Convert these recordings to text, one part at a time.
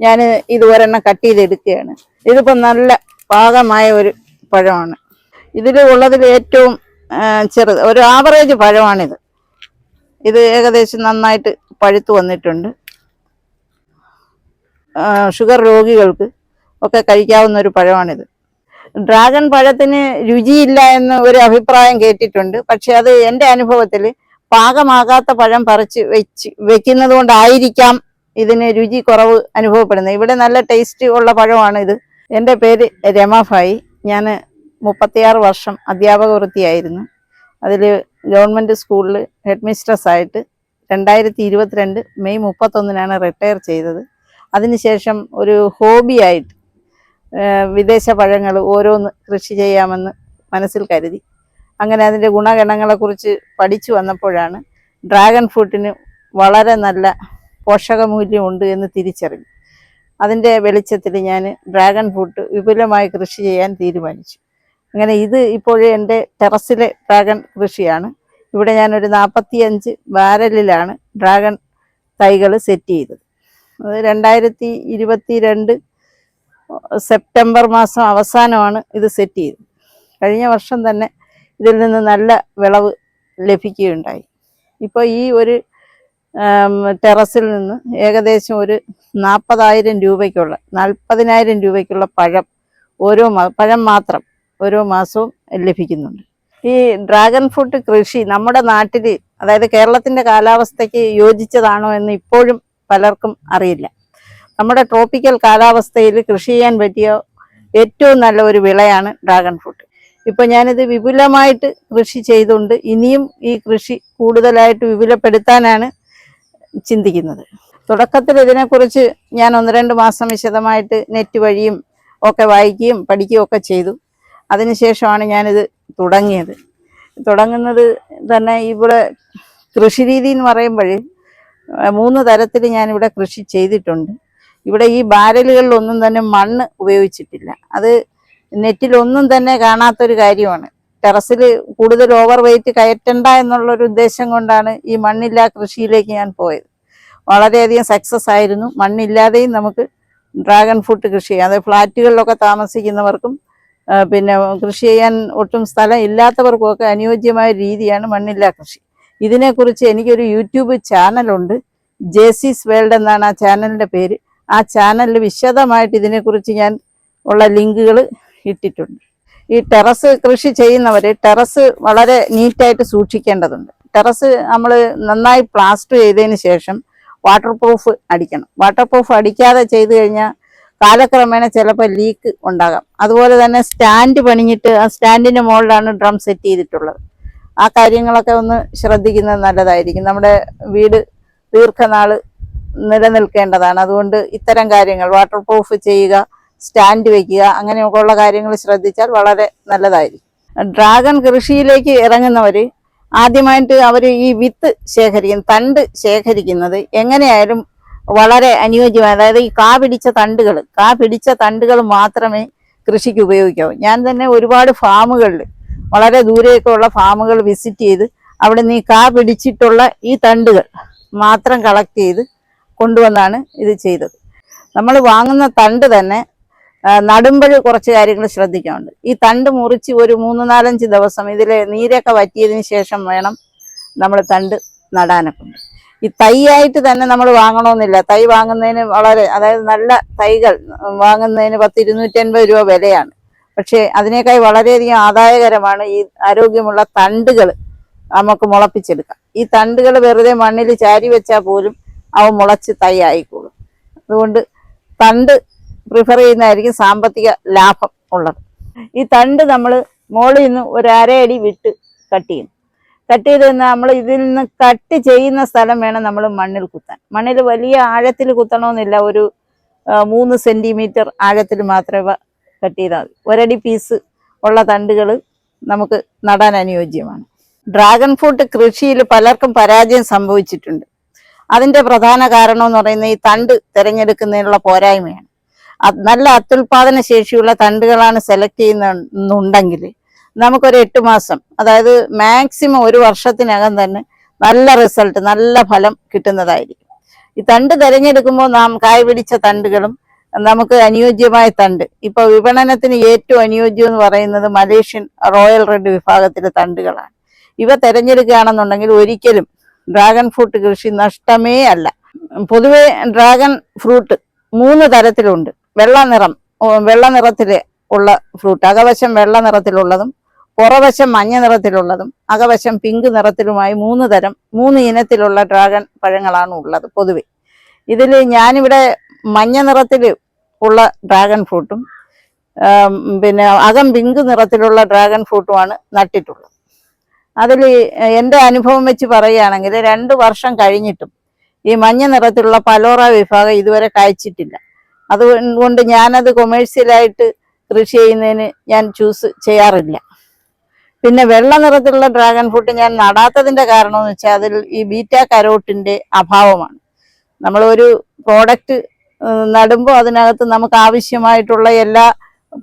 ഞാൻ തന്നെ കട്ട് ചെയ്തെടുക്കുകയാണ്. ഇതിപ്പോൾ നല്ല പാകമായ ഒരു പഴമാണ്. ഇതിൽ ഉള്ളതിൽ ഏറ്റവും ചെറു ചെറുത് ഒരു ആവറേജ് പഴമാണിത്. ഇത് ഏകദേശം നന്നായിട്ട് പഴുത്തു വന്നിട്ടുണ്ട്. ഷുഗർ രോഗികൾക്ക് ഒക്കെ കഴിക്കാവുന്ന ഒരു പഴമാണിത്. ഡ്രാഗൺ പഴത്തിന് രുചിയില്ല എന്ന് ഒരു അഭിപ്രായം കേട്ടിട്ടുണ്ട്. പക്ഷെ അത് എന്റെ അനുഭവത്തിൽ പാകമാകാത്ത പഴം പറിച്ച് വെച്ച് വെക്കുന്നത് കൊണ്ടായിരിക്കാം ഇതിന് രുചി കുറവ് അനുഭവപ്പെടുന്നത്. ഇവിടെ നല്ല ടേസ്റ്റ് ഉള്ള പഴമാണ് ഇത് എന്റെ പേര് രമാഭായി ഞാൻ മുപ്പത്തിയാറ് വർഷം അധ്യാപക വൃത്തിയായിരുന്നു. അതിൽ ഗവൺമെന്റ് സ്കൂളിൽ ഹെഡ് മിസ്ട്രസ് ആയിട്ട് രണ്ടായിരത്തി ഇരുപത്തിരണ്ട് മെയ് മുപ്പത്തൊന്നിനാണ് റിട്ടയർ ചെയ്തത്. അതിനുശേഷം ഒരു ഹോബിയായിട്ട് വിദേശ പഴങ്ങൾ ഓരോന്ന് കൃഷി ചെയ്യാമെന്ന് മനസ്സിൽ കരുതി. അങ്ങനെ അതിന്റെ ഗുണഗണങ്ങളെക്കുറിച്ച് പഠിച്ചു വന്നപ്പോഴാണ് ഡ്രാഗൺ ഫ്രൂട്ടിന് വളരെ നല്ല പോഷകമൂല്യമുണ്ട് എന്ന് തിരിച്ചറിഞ്ഞു. അതിന്റെ വെളിച്ചത്തിൽ ഞാൻ ഡ്രാഗൺ ഫ്രൂട്ട് വിപുലമായി കൃഷി ചെയ്യാൻ തീരുമാനിച്ചു. അങ്ങനെ ഇത് ഇപ്പോൾ എന്റെ ടെറസിലെ ഡ്രാഗൺ കൃഷിയാണ്. ഇവിടെ ഞാനൊരു നാൽപ്പത്തിയഞ്ച് ബാരലിലാണ് ഡ്രാഗൺ തൈകൾ സെറ്റ് ചെയ്തത്. അത് രണ്ടായിരത്തി ഇരുപത്തി രണ്ട് സെപ്റ്റംബർ മാസം അവസാനമാണ് ഇത് സെറ്റ് ചെയ്തത്. കഴിഞ്ഞ വർഷം തന്നെ ഇതിൽ നിന്ന് നല്ല വിളവ് ലഭിക്കുകയുണ്ടായി. ഇപ്പോൾ ഈ ഒരു ടെറസിൽ നിന്ന് ഏകദേശം ഒരു നാൽപ്പതായിരം രൂപയ്ക്കുള്ള നാൽപ്പതിനായിരം രൂപയ്ക്കുള്ള പഴം ഓരോ പഴം മാത്രം ഓരോ മാസവും ലഭിക്കുന്നുണ്ട്. ഈ ഡ്രാഗൺ ഫ്രൂട്ട് കൃഷി നമ്മുടെ നാട്ടിൽ അതായത് കേരളത്തിന്റെ കാലാവസ്ഥയ്ക്ക് യോജിച്ചതാണോ എന്ന് ഇപ്പോഴും പലർക്കും അറിയില്ല. നമ്മുടെ ട്രോപ്പിക്കൽ കാലാവസ്ഥയിൽ കൃഷി ചെയ്യാൻ പറ്റിയ ഏറ്റവും നല്ല ഒരു വിളയാണ് ഡ്രാഗൺ ഫ്രൂട്ട്. ഇപ്പം ഞാനിത് വിപുലമായിട്ട് കൃഷി ചെയ്തുകൊണ്ട് ഇനിയും ഈ കൃഷി കൂടുതലായിട്ട് വിപുലപ്പെടുത്താനാണ് ചിന്തിക്കുന്നത്. തുടക്കത്തിൽ ഇതിനെക്കുറിച്ച് ഞാൻ ഒന്ന് രണ്ട് മാസം വിശദമായിട്ട് നെറ്റ് വഴിയും ഒക്കെ വായിക്കുകയും പഠിക്കുകയും ഒക്കെ ചെയ്തു. അതിനുശേഷമാണ് ഞാനിത് തുടങ്ങിയത്. തുടങ്ങുന്നത് തന്നെ ഇവിടെ കൃഷി രീതി എന്ന് പറയുമ്പോൾ മൂന്ന് തരത്തിൽ ഞാനിവിടെ കൃഷി ചെയ്തിട്ടുണ്ട്. ഇവിടെ ഈ ബാരലുകളിലൊന്നും തന്നെ മണ്ണ് ഉപയോഗിച്ചിട്ടില്ല. അത് നെറ്റിലൊന്നും തന്നെ കാണാത്തൊരു കാര്യമാണ്. ടെറസിൽ കൂടുതൽ ഓവർ വെയിറ്റ് കയറ്റണ്ട എന്നുള്ള ഒരു ഉദ്ദേശം കൊണ്ടാണ് ഈ മണ്ണില്ലാ കൃഷിയിലേക്ക് ഞാൻ പോയത്. വളരെയധികം സക്സസ് ആയിരുന്നു. മണ്ണില്ലാതെയും നമുക്ക് ഡ്രാഗൺ ഫ്രൂട്ട് കൃഷി ചെയ്യാം. അതായത് ഫ്ലാറ്റുകളിലൊക്കെ താമസിക്കുന്നവർക്കും പിന്നെ കൃഷി ചെയ്യാൻ ഒട്ടും സ്ഥലം ഇല്ലാത്തവർക്കും ഒക്കെ അനുയോജ്യമായ രീതിയാണ് മണ്ണില്ലാ കൃഷി. ഇതിനെക്കുറിച്ച് എനിക്കൊരു യൂട്യൂബ് ചാനലുണ്ട്. ജേസീസ് വേൾഡ് എന്നാണ് ആ ചാനലിന്റെ പേര്. ആ ചാനലിൽ വിശദമായിട്ട് ഇതിനെക്കുറിച്ച് ഞാൻ ഉള്ള ലിങ്കുകൾ ഇട്ടിട്ടുണ്ട്. ഈ ടെറസ് കൃഷി ചെയ്യുന്നവർ ടെറസ് വളരെ നീറ്റായിട്ട് സൂക്ഷിക്കേണ്ടതുണ്ട്. ടെറസ് നമ്മൾ നന്നായി പ്ലാസ്റ്റർ ചെയ്തതിന് ശേഷം വാട്ടർ പ്രൂഫ് അടിക്കണം. വാട്ടർ പ്രൂഫ് അടിക്കാതെ ചെയ്തു കഴിഞ്ഞാൽ കാലക്രമേണ ചിലപ്പോൾ ലീക്ക് ഉണ്ടാകാം. അതുപോലെ തന്നെ സ്റ്റാൻഡ് പണിഞ്ഞിട്ട് ആ സ്റ്റാൻഡിന്റെ മുകളിലാണ് ഡ്രം സെറ്റ് ചെയ്തിട്ടുള്ളത്. ആ കാര്യങ്ങളൊക്കെ ഒന്ന് ശ്രദ്ധിക്കുന്നത് നല്ലതായിരിക്കും. നമ്മുടെ വീട് ദീർഘനാൾ നിലനിൽക്കേണ്ടതാണ്. അതുകൊണ്ട് ഇത്തരം കാര്യങ്ങൾ വാട്ടർ പ്രൂഫ് ചെയ്യുക സ്റ്റാൻഡ് വെക്കുക അങ്ങനെയൊക്കെയുള്ള കാര്യങ്ങൾ ശ്രദ്ധിച്ചാൽ വളരെ നല്ലതായിരിക്കും. ഡ്രാഗൺ കൃഷിയിലേക്ക് ഇറങ്ങുന്നവർ ആദ്യമായിട്ട് അവർ ഈ വിത്ത് ശേഖരിക്കും തണ്ട് ശേഖരിക്കുന്നത് എങ്ങനെയായാലും വളരെ അനുയോജ്യമായ അതായത് ഈ കാ പിടിച്ച തണ്ടുകൾ കാ പിടിച്ച തണ്ടുകൾ മാത്രമേ കൃഷിക്ക് ഉപയോഗിക്കാവൂ. ഞാൻ തന്നെ ഒരുപാട് ഫാമുകളിൽ വളരെ ദൂരെയൊക്കെ ഉള്ള ഫാമുകൾ വിസിറ്റ് ചെയ്ത് അവിടെ നിന്ന് ഈ കാ പിടിച്ചിട്ടുള്ള ഈ തണ്ടുകൾ മാത്രം കളക്ട് ചെയ്ത് കൊണ്ടുവന്നാണ് ഇത് ചെയ്തത്. നമ്മൾ വാങ്ങുന്ന തണ്ട് തന്നെ നടുമ്പോൾ കുറച്ച് കാര്യങ്ങൾ ശ്രദ്ധിക്കാനുണ്ട്. ഈ തണ്ട് മുറിച്ച് ഒരു മൂന്ന് നാലഞ്ച് ദിവസം ഇതിൽ നീരൊക്കെ വറ്റിയതിന് ശേഷം വേണം നമ്മൾ തണ്ട് നടാനൊക്കെ. ഈ തൈയായിട്ട് തന്നെ നമ്മൾ വാങ്ങണമെന്നില്ല തൈ വാങ്ങുന്നതിന് വളരെ അതായത് നല്ല തൈകൾ വാങ്ങുന്നതിന് പത്ത് ഇരുന്നൂറ്റൻപത് രൂപ വിലയാണ്. പക്ഷേ അതിനേക്കാൾ വളരെയധികം ആദായകരമാണ് ഈ ആരോഗ്യമുള്ള തണ്ടുകൾ നമുക്ക് മുളപ്പിച്ചെടുക്കാം ഈ തണ്ടുകൾ വെറുതെ മണ്ണിൽ ചാരി വെച്ചാൽ പോലും അവ മുളച്ച് തൈ ആയിക്കോളും. അതുകൊണ്ട് തണ്ട് പ്രിഫർ ചെയ്യുന്നതായിരിക്കും സാമ്പത്തിക ലാഭം ഉള്ളത്. ഈ തണ്ട് നമ്മൾ മുകളിൽ നിന്ന് ഒരു അരയടി വിട്ട് കട്ട് ചെയ്യും. കട്ട് ചെയ്ത് നമ്മൾ ഇതിൽ നിന്ന് കട്ട് ചെയ്യുന്ന സ്ഥലം വേണം നമ്മൾ മണ്ണിൽ കുത്താൻ. മണ്ണിൽ വലിയ ആഴത്തിൽ കുത്തണമെന്നില്ല. ഒരു മൂന്ന് സെന്റിമീറ്റർ ആഴത്തിൽ മാത്രമേ കട്ട് ചെയ്താൽ മതി. ഒരടി പീസ് ഉള്ള തണ്ടുകൾ നമുക്ക് നടാൻ അനുയോജ്യമാണ്. ഡ്രാഗൺ ഫ്രൂട്ട് കൃഷിയിൽ പലർക്കും പരാജയം സംഭവിച്ചിട്ടുണ്ട്. അതിന്റെ പ്രധാന കാരണം എന്ന് പറയുന്നത് ഈ തണ്ട് തിരഞ്ഞെടുക്കുന്നതിനുള്ള പോരായ്മയാണ്. നല്ല അത്യുൽപാദന ശേഷിയുള്ള തണ്ടുകളാണ് സെലക്ട് ചെയ്യുന്നുണ്ടെങ്കിൽ നമുക്കൊരു എട്ട് മാസം അതായത് മാക്സിമം ഒരു വർഷത്തിനകം തന്നെ നല്ല റിസൾട്ട് നല്ല ഫലം കിട്ടുന്നതായിരിക്കും. ഈ തണ്ട് തിരഞ്ഞെടുക്കുമ്പോൾ നാം കായ് പിടിച്ച തണ്ടുകളും നമുക്ക് അനുയോജ്യമായ തണ്ട്. ഇപ്പൊ വിപണനത്തിന് ഏറ്റവും അനുയോജ്യം എന്ന് പറയുന്നത് മലേഷ്യൻ റോയൽ റെഡ് വിഭാഗത്തിലെ തണ്ടുകളാണ്. ഇവ തിരഞ്ഞെടുക്കുകയാണെന്നുണ്ടെങ്കിൽ ഒരിക്കലും ഡ്രാഗൺ ഫ്രൂട്ട് കൃഷി നഷ്ടമേ അല്ല. പൊതുവെ ഡ്രാഗൺ ഫ്രൂട്ട് മൂന്ന് തരത്തിലുണ്ട്. വെള്ള നിറം വെള്ള നിറത്തിൽ ഉള്ള ഫ്രൂട്ട് അകവശം വെള്ള നിറത്തിലുള്ളതും പുറവശം മഞ്ഞ നിറത്തിലുള്ളതും അകവശം പിങ്ക് നിറത്തിലുമായി മൂന്ന് തരം മൂന്ന് ഇനത്തിലുള്ള ഡ്രാഗൺ പഴങ്ങളാണ് ഉള്ളത് പൊതുവെ. ഇതിൽ ഞാനിവിടെ മഞ്ഞ നിറത്തിൽ ഉള്ള ഡ്രാഗൺ ഫ്രൂട്ടും പിന്നെ അകം പിങ്ക് നിറത്തിലുള്ള ഡ്രാഗൺ ഫ്രൂട്ടുമാണ് നട്ടിട്ടുള്ളത്. അതിൽ എന്റെ അനുഭവം വെച്ച് പറയുകയാണെങ്കിൽ രണ്ട് വർഷം കഴിഞ്ഞിട്ടും ഈ മഞ്ഞ നിറത്തിലുള്ള പലോറ വിഭാഗം ഇതുവരെ കായ്ച്ചിട്ടില്ല. അതുകൊണ്ട് ഞാനത് കൊമേഴ്സ്യലായിട്ട് കൃഷി ചെയ്യുന്നതിന് ഞാൻ ചൂസ് ചെയ്യാറില്ല. പിന്നെ വെള്ള നിറത്തിലുള്ള ഡ്രാഗൺ ഫ്രൂട്ട് ഞാൻ നടാത്തതിന്റെ കാരണം എന്ന് വെച്ചാൽ അതിൽ ഈ ബീറ്റാ കരോട്ടിന്റെ അഭാവമാണ്. നമ്മളൊരു പ്രോഡക്റ്റ് നടുമ്പോൾ അതിനകത്ത് നമുക്ക് ആവശ്യമായിട്ടുള്ള എല്ലാ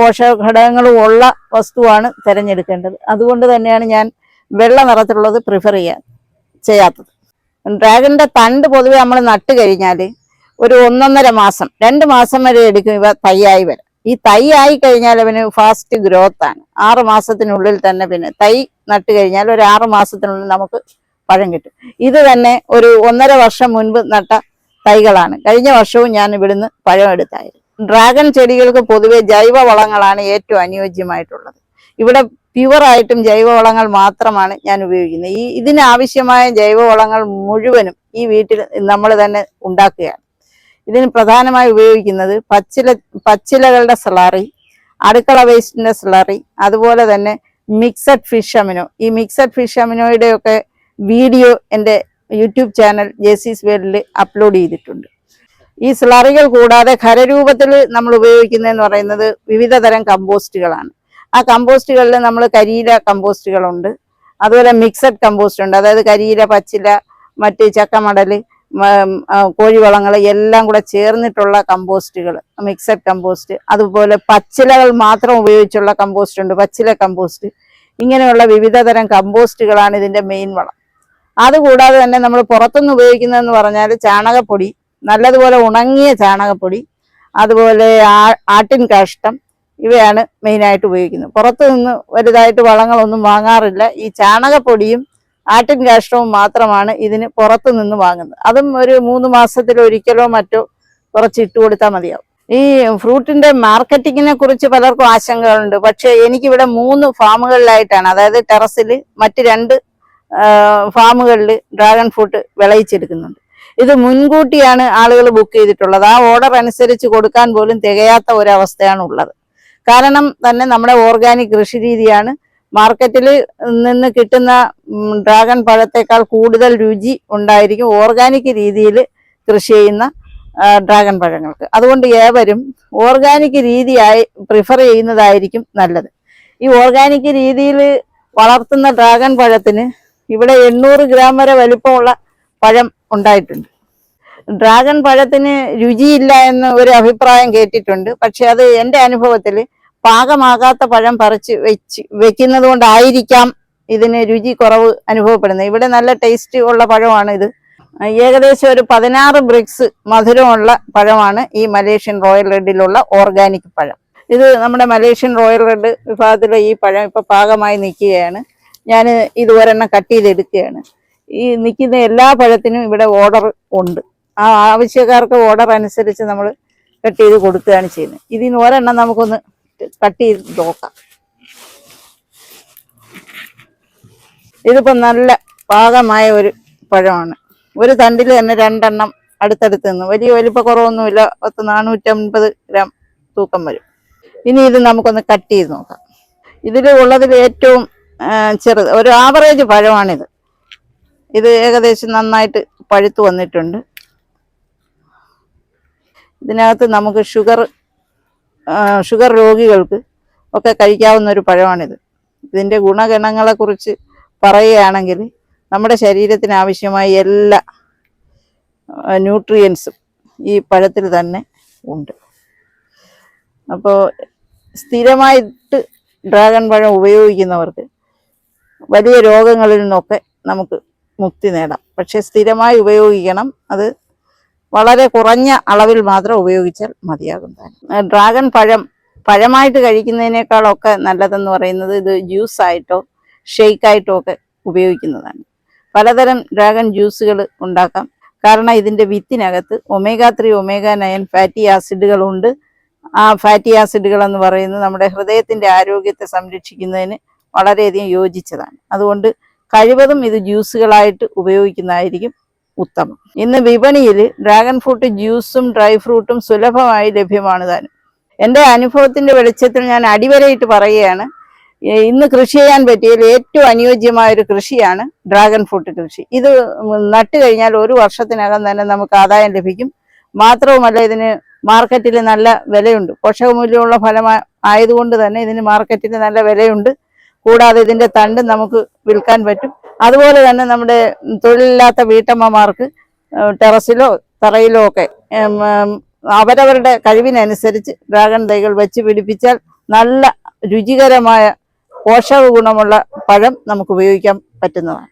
പോഷക ഘടകങ്ങളും ഉള്ള വസ്തുവാണ് തിരഞ്ഞെടുക്കേണ്ടത്. അതുകൊണ്ട് തന്നെയാണ് ഞാൻ വെള്ള നിറത്തിലുള്ളത് പ്രിഫർ ചെയ്യാൻ ചെയ്യാത്തത്. ഡ്രാഗണിന്റെ തണ്ട് പൊതുവെ നമ്മൾ നട്ട് കഴിഞ്ഞാൽ ഒരു ഒന്നൊന്നര മാസം രണ്ട് മാസം വരെ എടുക്കും ഇവ തൈയായി വരെ ഈ തൈ ആയി കഴിഞ്ഞാൽ അവന് ഫാസ്റ്റ് ഗ്രോത്ത് ആണ്. ആറ് മാസത്തിനുള്ളിൽ തന്നെ പിന്നെ തൈ നട്ട് കഴിഞ്ഞാൽ ഒരു ആറ് മാസത്തിനുള്ളിൽ നമുക്ക് പഴം കിട്ടും. ഇത് തന്നെ ഒരു ഒന്നര വർഷം മുൻപ് നട്ട തൈകളാണ്. കഴിഞ്ഞ വർഷവും ഞാൻ ഇവിടുന്ന് പഴം എടുത്തായിരുന്നു. ഡ്രാഗൺ ചെടികൾക്ക് പൊതുവെ ജൈവ വളങ്ങളാണ് ഏറ്റവും അനുയോജ്യമായിട്ടുള്ളത്. ഇവിടെ പ്യുവറായിട്ടും ജൈവവളങ്ങൾ മാത്രമാണ് ഞാൻ ഉപയോഗിക്കുന്നത്. ഈ ഇതിനാവശ്യമായ ജൈവവളങ്ങൾ മുഴുവനും ഈ വീട്ടിൽ നമ്മൾ തന്നെ ഉണ്ടാക്കുകയാണ്. ഇതിന് പ്രധാനമായി ഉപയോഗിക്കുന്നത് പച്ചില പച്ചിലകളുടെ സ്ലറി അടുക്കള വേസ്റ്റിന്റെ സ്ലറി അതുപോലെ തന്നെ മിക്സഡ് ഫിഷ് അമിനോ ഈ മിക്സഡ് ഫിഷ് അമിനോയുടെ ഒക്കെ വീഡിയോ എന്റെ യൂട്യൂബ് ചാനൽ ജേസീസ് വേൾഡിൽ അപ്ലോഡ് ചെയ്തിട്ടുണ്ട്. ഈ സ്ലറികൾ കൂടാതെ ഖരരൂപത്തിൽ നമ്മൾ ഉപയോഗിക്കുന്നതെന്ന് പറയുന്നത് വിവിധ തരം കമ്പോസ്റ്റുകളാണ് ആ കമ്പോസ്റ്റുകളിൽ നമ്മൾ കരിയില കമ്പോസ്റ്റുകളുണ്ട് അതുപോലെ മിക്സഡ് കമ്പോസ്റ്റ് ഉണ്ട് അതായത് കരിയില പച്ചില മറ്റ് ആ, കോഴിവളങ്ങൾ എല്ലാം കൂടെ ചേർന്നിട്ടുള്ള കമ്പോസ്റ്റുകൾ മിക്സഡ് കമ്പോസ്റ്റ് അതുപോലെ പച്ചിലകൾ മാത്രം ഉപയോഗിച്ചുള്ള കമ്പോസ്റ്റ് ഉണ്ട് പച്ചില കമ്പോസ്റ്റ്. ഇങ്ങനെയുള്ള വിവിധ തരം കമ്പോസ്റ്റുകളാണ് ഇതിന്റെ മെയിൻ വളം. അതുകൂടാതെ തന്നെ നമ്മൾ പുറത്തുനിന്ന് ഉപയോഗിക്കുന്നതെന്ന് പറഞ്ഞാൽ ചാണകപ്പൊടി നല്ലതുപോലെ ഉണങ്ങിയ ചാണകപ്പൊടി അതുപോലെ ആട്ടിൻ കാഷ്ടം ഇവയാണ് മെയിനായിട്ട് ഉപയോഗിക്കുന്നത്. പുറത്തുനിന്ന് വലുതായിട്ട് വളങ്ങളൊന്നും വാങ്ങാറില്ല. ഈ ചാണകപ്പൊടിയും ആട്ടിൻ കാഷ്ടവും മാത്രമാണ് ഇതിന് പുറത്തു നിന്ന് വാങ്ങുന്നത്. അതും ഒരു മൂന്ന് മാസത്തിലൊരിക്കലോ മറ്റോ കുറച്ച് ഇട്ട് കൊടുത്താൽ മതിയാവും. ഈ ഫ്രൂട്ടിന്റെ മാർക്കറ്റിങ്ങിനെ കുറിച്ച് പലർക്കും ആശങ്കകളുണ്ട്. പക്ഷെ എനിക്കിവിടെ മൂന്ന് ഫാമുകളിലായിട്ടാണ്. അതായത് ടെറസിൽ മറ്റ് രണ്ട് ഫാമുകളിൽ ഡ്രാഗൺ ഫ്രൂട്ട് വിളയിച്ചെടുക്കുന്നുണ്ട്. ഇത് മുൻകൂട്ടിയാണ് ആളുകൾ ബുക്ക് ചെയ്തിട്ടുള്ളത്. ആ ഓർഡർ അനുസരിച്ച് കൊടുക്കാൻ പോലും തികയാത്ത ഒരവസ്ഥയാണ് ഉള്ളത് കാരണം തന്നെ നമ്മുടെ ഓർഗാനിക് കൃഷി രീതിയാണ് മാർക്കറ്റിൽ നിന്ന് കിട്ടുന്ന ഡ്രാഗൺ പഴത്തേക്കാൾ കൂടുതൽ രുചി ഉണ്ടായിരിക്കും ഓർഗാനിക് രീതിയിൽ കൃഷി ചെയ്യുന്ന ഡ്രാഗൺ പഴങ്ങൾക്ക്. അതുകൊണ്ട് ഏവരും ഓർഗാനിക് രീതിയായി പ്രിഫർ ചെയ്യുന്നതായിരിക്കും നല്ലത്. ഈ ഓർഗാനിക് രീതിയിൽ വളർത്തുന്ന ഡ്രാഗൺ പഴത്തിന് ഇവിടെ എണ്ണൂറ് ഗ്രാം വരെ വലിപ്പമുള്ള പഴം ഉണ്ടായിട്ടുണ്ട്. ഡ്രാഗൺ പഴത്തിന് രുചിയില്ല എന്ന് ഒരു അഭിപ്രായം കേട്ടിട്ടുണ്ട്. പക്ഷെ അത് എന്റെ അനുഭവത്തിൽ പാകമാകാത്ത പഴം പറിച്ച് വെച്ച് വെക്കുന്നത് കൊണ്ടായിരിക്കാം ഇതിന് രുചി കുറവ് അനുഭവപ്പെടുന്നത്. ഇവിടെ നല്ല ടേസ്റ്റ് ഉള്ള പഴമാണ് ഇത്. ഏകദേശം ഒരു പതിനാറ് ബ്രിക്സ് മധുരമുള്ള പഴമാണ് ഈ മലേഷ്യൻ റോയൽ റെഡിലുള്ള ഓർഗാനിക് പഴം. ഇത് നമ്മുടെ മലേഷ്യൻ റോയൽ റെഡ് വിഭാഗത്തിലെ ഈ പഴം ഇപ്പൊ പാകമായി നിൽക്കുകയാണ്. ഞാൻ ഇത് ഒരെണ്ണം കട്ട് ചെയ്തെടുക്കുകയാണ്. ഈ നിൽക്കുന്ന എല്ലാ പഴത്തിനും ഇവിടെ ഓർഡർ ഉണ്ട്. ആ ആവശ്യക്കാർക്ക് ഓർഡർ അനുസരിച്ച് നമ്മൾ കട്ട് ചെയ്ത് കൊടുക്കുകയാണ് ചെയ്യുന്നത്. ഇതിന് ഒരെണ്ണം നമുക്കൊന്ന് കട്ട് ചെയ്ത് നോക്കാം. ഇതിപ്പോ നല്ല പാകമായ ഒരു പഴമാണ്. ഒരു തണ്ടിൽ തന്നെ രണ്ടെണ്ണം അടുത്തടുത്ത് നിന്ന്. വലിയ വലിപ്പ കുറവൊന്നുമില്ല പത്ത് നാനൂറ്റമ്പത് ഗ്രാം തൂക്കം വരും. ഇനി ഇത് നമുക്കൊന്ന് കട്ട് ചെയ്ത് നോക്കാം. ഇതിൽ ഉള്ളതിൽ ഏറ്റവും ചെറുത് ഒരു ആവറേജ് പഴമാണിത്. ഇത് ഏകദേശം നന്നായിട്ട് പഴുത്ത് വന്നിട്ടുണ്ട്. ഇതിനകത്ത് നമുക്ക് ഷുഗർ ഷുഗർ രോഗികൾക്ക് ഒക്കെ കഴിക്കാവുന്ന ഒരു പഴമാണിത്. ഇതിന്റെ ഗുണഗണങ്ങളെക്കുറിച്ച് പറയുകയാണെങ്കിൽ നമ്മുടെ ശരീരത്തിന് ആവശ്യമായ എല്ലാ ന്യൂട്രിയൻസും ഈ പഴത്തിൽ തന്നെ ഉണ്ട്. അപ്പോൾ സ്ഥിരമായിട്ട് ഡ്രാഗൺ പഴം ഉപയോഗിക്കുന്നവർക്ക് വലിയ രോഗങ്ങളിൽ നിന്നൊക്കെ നമുക്ക് മുക്തി നേടാം. പക്ഷെ സ്ഥിരമായി ഉപയോഗിക്കണം. അത് വളരെ കുറഞ്ഞ അളവിൽ മാത്രം ഉപയോഗിച്ചാൽ മതിയാകും ഡ്രാഗൺ പഴം പഴമായിട്ട് കഴിക്കുന്നതിനേക്കാളൊക്കെ നല്ലതെന്ന് പറയുന്നത് ഇത് ജ്യൂസായിട്ടോ ഷെയ്ക്കായിട്ടോ ഒക്കെ ഉപയോഗിക്കുന്നതാണ്. പലതരം ഡ്രാഗൺ ജ്യൂസുകൾ ഉണ്ടാക്കാം. കാരണം ഇതിന്റെ വിത്തിനകത്ത് omega three omega nine fatty ആസിഡുകളുണ്ട്. ആ ഫാറ്റി ആസിഡുകൾ എന്ന് പറയുന്നത് നമ്മുടെ ഹൃദയത്തിന്റെ ആരോഗ്യത്തെ സംരക്ഷിക്കുന്നതിന് വളരെയധികം യോജിച്ചതാണ്. അതുകൊണ്ട് കഴിവതും ഇത് ജ്യൂസുകളായിട്ട് ഉപയോഗിക്കുന്നതായിരിക്കും ഉത്തമം. ഇന്ന് വിപണിയിൽ ഡ്രാഗൺ ഫ്രൂട്ട് ജ്യൂസും ഡ്രൈ ഫ്രൂട്ടും സുലഭമായി ലഭ്യമാണ് താനും. എന്റെ അനുഭവത്തിന്റെ വെളിച്ചത്തിൽ ഞാൻ അടിവരയിട്ട് പറയുകയാണ്. ഇന്ന് കൃഷി ചെയ്യാൻ പറ്റിയതിൽ ഏറ്റവും അനുയോജ്യമായ ഒരു കൃഷിയാണ് ഡ്രാഗൺ ഫ്രൂട്ട് കൃഷി. ഇത് നട്ടു കഴിഞ്ഞാൽ ഒരു വർഷത്തിനകം തന്നെ നമുക്ക് ആദായം ലഭിക്കും. മാത്രവുമല്ല ഇതിന് മാർക്കറ്റിൽ നല്ല വിലയുണ്ട്. പോഷകമൂല്യമുള്ള ഫലം ആയതുകൊണ്ട് തന്നെ ഇതിന് മാർക്കറ്റിൽ നല്ല വിലയുണ്ട്. കൂടാതെ ഇതിന്റെ തണ്ട് നമുക്ക് വിൽക്കാൻ പറ്റും. അതുപോലെ തന്നെ നമ്മുടെ തൊഴിലില്ലാത്ത വീട്ടമ്മമാർക്ക് ടെറസിലോ തറയിലോ ഒക്കെ അവരവരുടെ കഴിവിനനുസരിച്ച് ഡ്രാഗൺ തൈകൾ വെച്ച് പിടിപ്പിച്ചാൽ നല്ല രുചികരമായ പോഷക ഗുണമുള്ള പഴം നമുക്ക് ഉപയോഗിക്കാൻ പറ്റുന്നതാണ്.